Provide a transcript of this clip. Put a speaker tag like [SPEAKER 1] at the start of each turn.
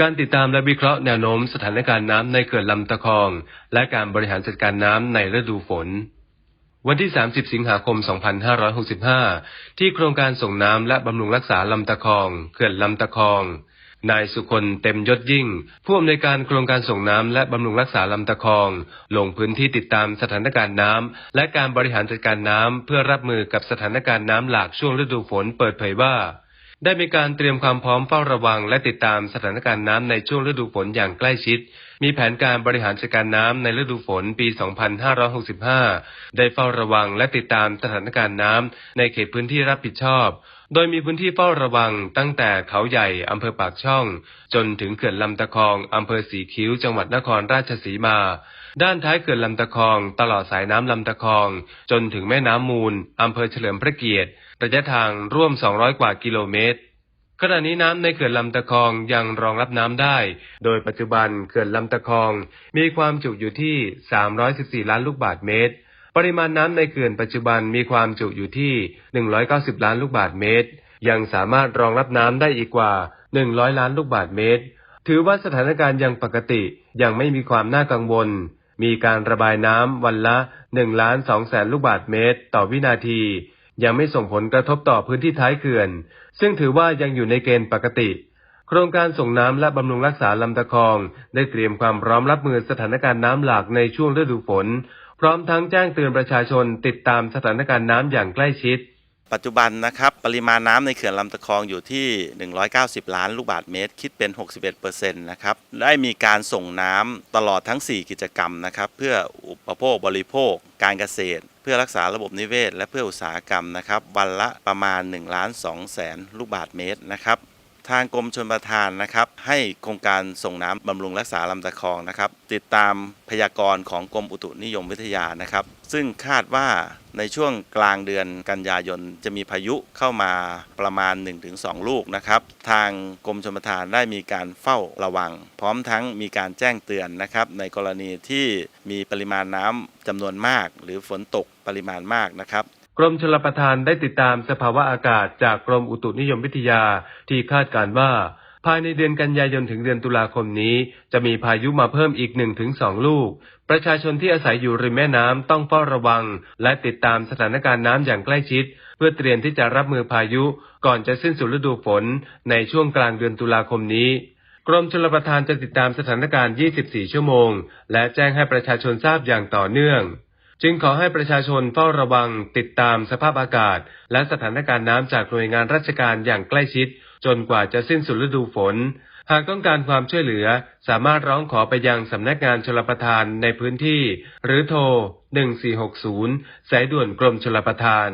[SPEAKER 1] การติดตามและวิเคราะห์แนวโน้มสถานการณ์น้ำในเขื่อนลำตะคอง และการบริหารจัดการน้ำในฤดูฝน วันที่ 30 สิงหาคม 2565 ที่โครงการส่งน้ำและบำรุงรักษาลำตะคอง เขื่อนลำตะคอง นายสุคนเต็มยศยิ่ง ผู้อำนวยการโครงการส่งน้ำและบำรุงรักษาลำตะคอง ลงพื้นที่ติดตามสถานการณ์น้ำและการบริหารจัดการน้ำเพื่อรับมือกับสถานการณ์น้ำหลากช่วงฤดูฝนเปิดเผยว่า ได้มีการเตรียมความพร้อมเฝ้าระวัง และติดตามสถานการณ์น้ำในช่วงฤดูฝนอย่างใกล้ชิด มีแผนการบริหารจัดการน้ำในฤดูฝนปี 2565 ได้เฝ้าระวังและติดตามสถานการณ์น้ำในเขตพื้นที่รับผิดชอบ โดยมีพื้นที่เฝ้าระวังตั้งแต่เขาใหญ่อำเภอปากช่อง จนถึงเขื่อนลำตะคองอำเภอสีคิ้วจังหวัดนครราชสีมา ด้านท้ายเขื่อนลำตะคอง ตลอดสายน้ำลำตะคอง จนถึงแม่น้ำมูลอำเภอเฉลิมพระเกียรติระยะทางร่วม 200 กว่ากิโลเมตรขณะนี้น้ำในเขื่อนลำตะคองยังรองรับน้ำได้ โดยปัจจุบันเขื่อนลำตะคองมีความจุอยู่ที่ 314 ล้านลูกบาศก์เมตร ปริมาณน้ำในเขื่อนปัจจุบันมีความจุอยู่ที่ 190 ล้านลูกบาศก์เมตร ยังสามารถรองรับน้ำได้อีกกว่า 100 ล้านลูกบาศก์เมตร ถือว่าสถานการณ์ยังปกติยังไม่มีความน่ากังวล มีการระบายน้ำวันละ1ล้าน2แสนลูกบาศก์เมตร ต่อวินาที ยังไม่ส่งผลกระทบต่อพื้นที่ท้ายเขื่อน ซึ่งถือว่ายังอยู่ในเกณฑ์ปกติโครงการส่งน้ำและบำรุงรักษาลำตะคอง ได้เตรียมความพร้อมรับมือสถานการณ์น้ำหลากในช่วงฤดูฝน พร้อมทั้งแจ้งเตือนประชาชนติดตามสถานการณ์น้ำอย่างใกล้ชิด
[SPEAKER 2] ปัจจุบันนะครับปริมาณน้ำในเขื่อนลำตะคองอยู่ที่ 190 ล้านลูกบาศก์เมตร คิดเป็น 61%นะครับได้มีการส่งน้ำตลอดทั้ง 4 กิจกรรมนะครับเพื่ออุปโภคบริโภค การเกษตร เพื่อรักษาระบบนิเวศ และเพื่ออุตสาหกรรมนะครับวันละประมาณ1ล้าน2แสนลูกบาศก์เมตรนะครับ ทางกรมชลประทานนะครับ ให้โครงการส่งน้ำบำรุงรักษาลำตะคองนะครับ ติดตามพยากรณ์ของกรมอุตุนิยมวิทยานะครับ ซึ่งคาดว่าในช่วงกลางเดือนกันยายนจะมีพายุเข้ามาประมาณ 1-2 ลูกนะครับ ทางกรมชลประทานได้มีการเฝ้าระวัง พร้อมทั้งมีการแจ้งเตือนนะครับ ในกรณีที่มีปริมาณน้ำจำนวนมาก หรือฝนตกปริมาณมากนะครับ
[SPEAKER 1] กรมชลประทานได้ติดตามสภาวะอากาศจากกรมอุตุนิยมวิทยาที่คาดการณ์ว่า ภายในเดือนกันยายนถึงเดือนตุลาคมนี้ จะมีพายุมาเพิ่มอีก1-2ลูก ประชาชนที่อาศัยอยู่ริมแม่น้ำต้องเฝ้าระวัง และติดตามสถานการณ์น้ำอย่างใกล้ชิด เพื่อเตรียมที่จะรับมือพายุ ก่อนจะสิ้นสุดฤดูฝนในช่วงกลางเดือนตุลาคมนี้กรมชลประทานจะติดตามสถานการณ์ 24 ชั่วโมง และแจ้งให้ประชาชนทราบอย่างต่อเนื่อง จึงขอให้ประชาชนเฝ้าระวังติดตามสภาพอากาศ และสถานการณ์น้ำจากหน่วยงานราชการอย่างใกล้ชิด จนกว่าจะสิ้นสุดฤดูฝน หากต้องการความช่วยเหลือ สามารถร้องขอไปยังสำนักงานชลประทานในพื้นที่ หรือโทร 1460 สายด่วนกรมชลประทาน